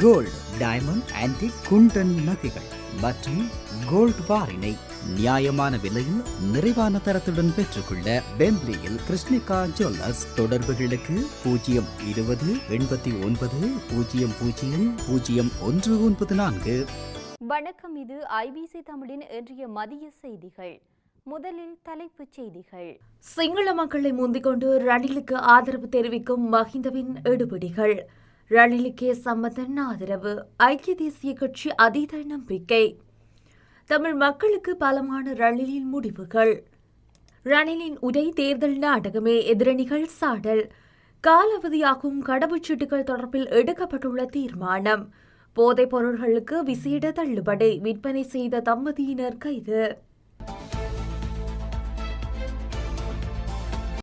Gold diamond antique குண்டன் நகைகள் மற்றும் gold பாரினை நியாயமான விலையில் நிறைவான தரத்துடன் பெற்றுக்கொள்ள பெம்ப்லியில் கிருஷ்ணிகா ஜுவல்லர்ஸ் தொடர்புகளுக்கு பூஜ்ஜியம் இருபது எண்பத்தி ஒன்பது பூஜ்ஜியம் பூஜ்ஜியம் பூஜ்ஜியம் ஒன்று ஒன்பது நான்கு. வணக்கம் இது ஐபிசி தமிழின் இன்றைய மதிய செய்திகள். முதலில் தலைப்புச் செய்திகள். சிங்கள மக்களை முந்திக்கொண்டு ரணிலுக்கு ஆதரவு தெரிவிக்கும் மஹிந்தவின் எடுபிடிகள் ரணிலுக்கே சம்மதன் ஆதரவு. ஐக்கிய தேசிய கட்சி அதீத நம்பிக்கை தமிழ் மக்களுக்கு பலமான ரணிலின் முடிவுகள். ரணிலின் உடை தேர்தல் நாடகமே எதிரணிகள் சாடல். காலாவதியாகும் கடவுச்சீட்டுகள் தொடர்பில் எடுக்கப்பட்டுள்ள தீர்மானம். போதைப் பொருள்களுக்கு விசேட தள்ளுபடி விற்பனை செய்த தம்பதியினர் கைது.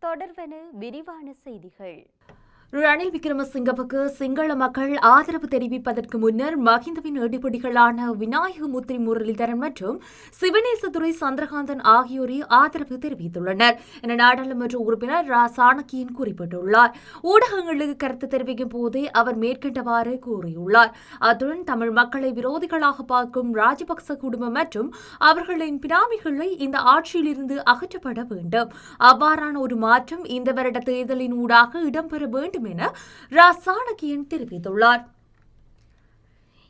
தொடர்வன விரிவான செய்திகள். ரணில் விக்ரமசிங்கவுக்கு சிங்கள மக்கள் ஆதரவு தெரிவிப்பதற்கு முன்னர் மஹிந்தவின் எடுபடிகளான விநாயகமுத்திரி முரளிதரன் மற்றும் சிவனேசதுரை சந்திரகாந்தன் ஆகியோரே ஆதரவு தெரிவித்துள்ளனர் என நாடாளுமன்ற உறுப்பினர் ரா. சாணக்கியன் குறிப்பிட்டுள்ளார். ஊடகங்களுக்கு கருத்து தெரிவிக்கும் போதே அவர் மேற்கண்டவாறு கூறியுள்ளார். அத்துடன் தமிழ் மக்களை விரோதிகளாக பார்க்கும் ராஜபக்ச குடும்பம் மற்றும் அவர்களின் பினாமிகளை இந்த ஆட்சியிலிருந்து அகற்றப்பட வேண்டும். அவ்வாறான ஒரு மாற்றம் இந்த வருட தேர்தலின் ஊடாக இடம்பெற வேண்டும் என ரா தெரிவித்துள்ளார்.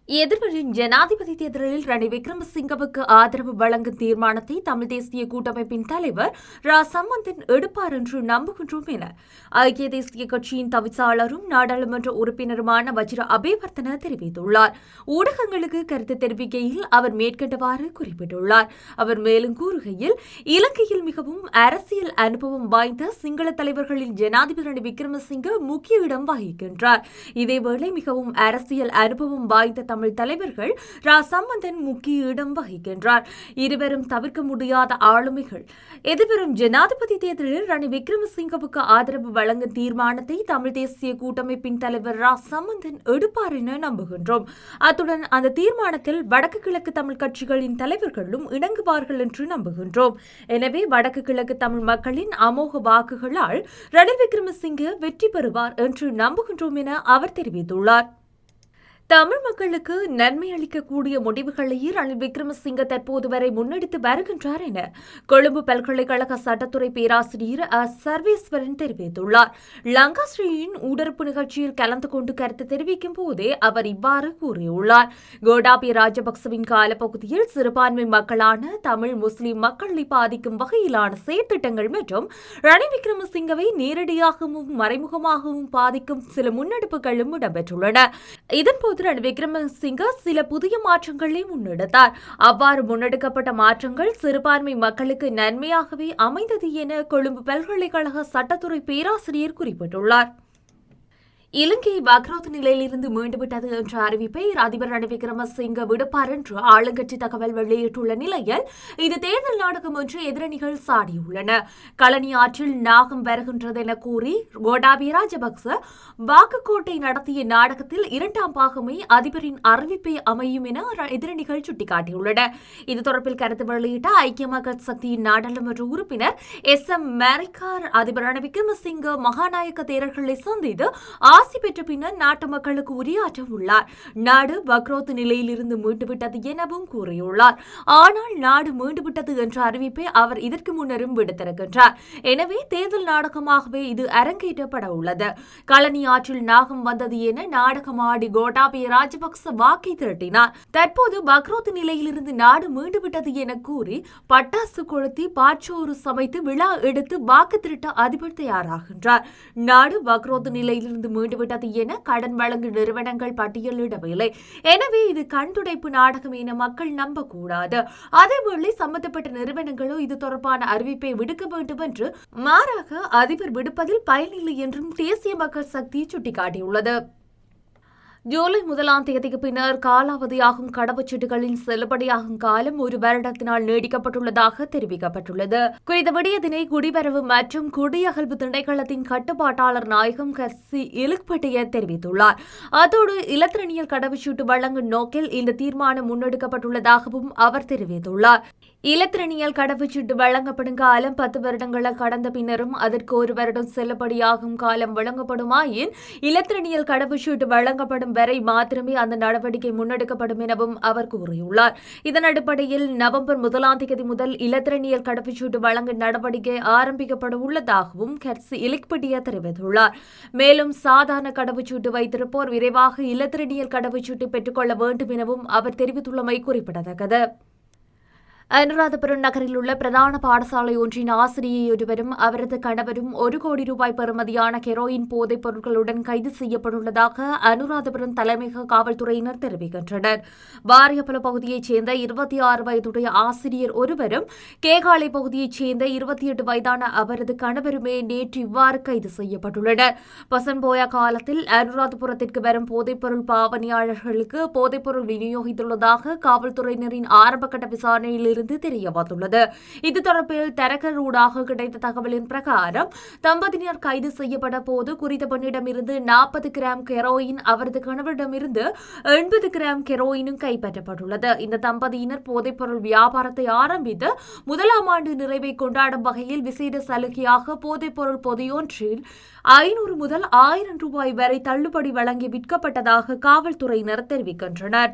எதிர்வரும் ஜனாதிபதி தேர்தலில் ரணில் விக்ரமசிங்கவுக்கு ஆதரவு வழங்கும் தீர்மானத்தை தமிழ் தேசிய கூட்டமைப்பின் தலைவர் ரா. சம்பந்தன் எடுப்பார் என்று நம்புகின்றோம் என ஐக்கிய தேசிய கட்சியின் தவிசாளரும் நாடாளுமன்ற உறுப்பினருமான வஜ்ர அபேவர்த்தன தெரிவித்துள்ளார். ஊடகங்களுக்கு கருத்து தெரிவிக்கையில் அவர் மேற்கண்டவாறு குறிப்பிட்டுள்ளார். அவர் மேலும் கூறுகையில் இலங்கையில் மிகவும் அரசியல் அனுபவம் வாய்ந்த சிங்கள தலைவர்களில் ஜனாதிபதி ரணில் விக்ரமசிங்க முக்கிய இடம் வகிக்கின்றார். இதேவேளை மிகவும் அரசியல் அனுபவம் வாய்ந்த தமிழ் தலைவர்கள் ரா சம்பந்தன் முக்கிய இடம் வகிக்கின்றார். இருவரும் தவிர்க்க முடியாத ஆளுமைகள். எதிர்வரும் ஜனாதிபதி தேர்தலில் ரணி விக்ரமசிங்கவுக்கு ஆதரவு வழங்கும் தீர்மானத்தை தமிழ் தேசிய கூட்டமைப்பின் தலைவர் ரா சம்பந்தன் எடுப்பார் என நம்புகின்றோம். அத்துடன் அந்த தீர்மானத்தில் வடக்கு கிழக்கு தமிழ் கட்சிகளின் தலைவர்களும் இணங்குவார்கள் என்று நம்புகின்றோம். எனவே வடக்கு கிழக்கு தமிழ் மக்களின் அமோக வாக்குகளால் ரணில் விக்ரமசிங்கே வெற்றி பெறுவார் என்று நம்புகின்றோம் என அவர் தெரிவித்துள்ளார். தமிழ் மக்களுக்கு நன்மை அளிக்கக்கூடிய முடிவுகளையே ரணில் விக்ரமசிங்க தற்போது வரை முன்னெடுத்து வருகின்றார் என கொழும்பு பல்கலைக்கழக சட்டத்துறை பேராசிரியர் அ. சர்வேஸ்வரன் தெரிவித்துள்ளார். லங்காஸ்ரீயின் ஊடறுப்பு நிகழ்ச்சியில் கலந்து கொண்டு கருத்து தெரிவிக்கும் போதே அவர் இவ்வாறு கூறியுள்ளார். கோடாபி ராஜபக்சவின் காலப்பகுதியில் சிறுபான்மை மக்களான தமிழ் முஸ்லிம் மக்களை பாதிக்கும் வகையிலான செயற்திட்டங்கள் மற்றும் ரணில் விக்ரமசிங்கவை நேரடியாகவும் மறைமுகமாகவும் பாதிக்கும் சில முன்னெடுப்புகளும் இடம்பெற்றுள்ளன. இதன்போது ரணில் விக்ரமசிங்க சில புதிய மாற்றங்களை முன்னெடுத்தார். அவ்வாறு முன்னெடுக்கப்பட்ட மாற்றங்கள் சிறுபான்மை மக்களுக்கு நன்மையாகவே அமைந்தது என கொழும்பு பல்கலைக்கழக சட்டத்துறை பேராசிரியர் குறிப்பிட்டுள்ளார். இலங்கை பக்ரோத் நிலையிலிருந்து மீண்டுவிட்டது என்ற அறிவிப்பை அதிபர் ரணில் விக்ரமசிங்க விடுப்பார் என்று ஆளுங்கட்சி தகவல் வெளியிட்டுள்ள நிலையில் இது தேர்தல் நாடகம் என்று எதிரணிகள் சாடியுள்ளன. களனி ஆற்றில் நாகம் வருகின்றது என கூறி கோடாபி ராஜபக்ச வாக்குக்கோட்டை நடத்திய நாடகத்தில் இரண்டாம் பாகமே அதிபரின் அறிவிப்பை அமையும் என எதிரணிகள் சுட்டிக்காட்டியுள்ளன. இது தொடர்பில் கருத்து வெளியிட்ட ஐக்கிய மக்கள் சக்தியின் நாடாளுமன்ற உறுப்பினர் எஸ் எம் மேரிகார் அதிபர் ரணில் விக்ரமசிங்க மகாநாயக்க தேரர்களை சந்தித்து ஆசி பெற்ற பின்னர் நாட்டு மக்களுக்கு உரையாற்ற உள்ளார். நாடு பக்ரோத் நிலையிலிருந்து மீண்டுவிட்டது எனவும் கூறியுள்ளார். ஆனால் நாடு மீண்டுவிட்டது என்ற அறிவிப்பை அவர் இதற்கு முன்னரும் விடுத்திருக்கின்றார். எனவே தேர்தல் நாடகமாகவே இது அரங்கேற்றப்பட உள்ளது. களனி ஆற்றில் நாகம் வந்தது என நாடகமாடி கோட்டாபய ராஜபக்ச வாக்கை திரட்டினார். தற்போது பக்ரோத் நிலையிலிருந்து நாடு மீண்டுவிட்டது என கூறி பட்டாசு கொளுத்தி பாச்சோறு சமைத்து விழா எடுத்து வாக்கு திரட்ட அதிபர் தயாராகின்றார். நாடு பக்ரோத் நிலையிலிருந்து மீண்டுவிட்டது என கடன் வழங்கும் நிறுவனங்கள் பட்டியலிடவில்லை. எனவே இது கண்துடைப்பு நாடகம் என மக்கள் நம்பக்கூடாது. அதேவேளை சம்பந்தப்பட்ட நிறுவனங்களோ இது தொடர்பான அறிவிப்பை விடுக்க வேண்டும் என்று மாறாக அதிபர் விடுப்பதில் பயனில்லை என்றும் தேசிய மக்கள் சக்தி சுட்டிக்காட்டியுள்ளது. ஜூலை முதலாம் தேதிக்கு பின்னர் காலாவதியாகும் கடவுச்சீட்டுகளின் செல்லுபடியாகும் காலம் ஒரு வருடத்தினால் நீடிக்கப்பட்டுள்ளதாக தெரிவிக்கப்பட்டுள்ளது. குறித்த விடயத்தினை குடிவரவு மற்றும் குடியகல்வு திணைக்களத்தின் கட்டுப்பாட்டாளர் நாயகம் கர்சி இலுக்பட்டிய தெரிவித்துள்ளார். அதோடு இலத்திரனியல் கடவுச்சீட்டு வழங்கும் நோக்கில் இந்த தீர்மானம் முன்னெடுக்கப்பட்டுள்ளதாகவும் அவர் தெரிவித்துள்ளார். இலத்திரனியல் கடவுச்சீட்டு வழங்கப்படும் காலம் பத்து வருடங்கள் கடந்த பின்னரும் அதற்கு ஒரு வருடம் செல்லுபடியாகும் காலம் வழங்கப்படுமாயின் இலத்திரனியல் கடவுச்சீட்டு வழங்கப்படும் வரை மாத்திரமே அந்த நடவடிக்கை முன்னெடுக்கப்படும் எனவும் அவர் கூறியுள்ளார். இதன் அடிப்படையில் நவம்பர் முதலாம் தேதி முதல் இலத்திரனியல் கடவுச்சீட்டு வழங்க நடவடிக்கை ஆரம்பிக்கப்பட உள்ளதாகவும் கர்சி இலிக்படியா தெரிவித்துள்ளார். மேலும் சாதாரண கடவுச்சீட்டு வைத்திருப்போர் விரைவாக இலத்திரனியல் கடவுச்சீட்டு பெற்றுக்கொள்ள வேண்டும் எனவும் அவர் தெரிவித்துள்ளமை குறிப்பிடத்தக்கது. அனுராதபுரம் நகரில் உள்ள பிரதான பாடசாலை ஒன்றின் ஆசிரியை ஒருவரும் அவரது கணவரும் ஒரு கோடி ரூபாய் பெறுமதியான கெரோயின் போதைப் பொருட்களுடன் கைது செய்யப்பட்டுள்ளதாக அனுராதபுரம் தலைமையக காவல்துறையினர் தெரிவிக்கின்றனர் வாரியப்பல பகுதியைச் சேர்ந்த இருபத்தி ஆறு வயதுடைய ஆசிரியர் ஒருவரும் கேகாலை பகுதியைச் சேர்ந்த இருபத்தி எட்டு வயதான அவரது கணவருமே நேற்று இவ்வாறு கைது செய்யப்பட்டுள்ளனர் பசன்போயா காலத்தில் அனுராதபுரத்திற்கு வரும் போதைப்பொருள் பாவனையாளர்களுக்கு போதைப்பொருள் விநியோகித்துள்ளதாக காவல்துறையினரின் ஆரம்பகட்ட விசாரணையில் இருந்து தெரிய வந்துள்ளது. இது தொடர்பில் தரகர் ஊடாக கிடைத்த தகவலின் பிரகாரம் தம்பதியினர் கைது செய்யப்பட்ட போது குறித்த பெண்ணிடமிருந்து நாற்பது கிராம் கெரோயின் அவரது கணவரிடமிருந்து எண்பது கிராம் கெரோயினும் கைப்பற்றப்பட்டுள்ளது. இந்த தம்பதியினர் போதைப்பொருள் வியாபாரத்தை ஆரம்பித்து முதலாம் ஆண்டு நிறைவை கொண்டாடும் வகையில் விசேட சலுகையாக போதைப்பொருள் பொதியொன்றில் ஐநூறு முதல் ஆயிரம் ரூபாய் வரை தள்ளுபடி வழங்கி விற்கப்பட்டதாக காவல்துறையினர் தெரிவிக்கின்றனர்.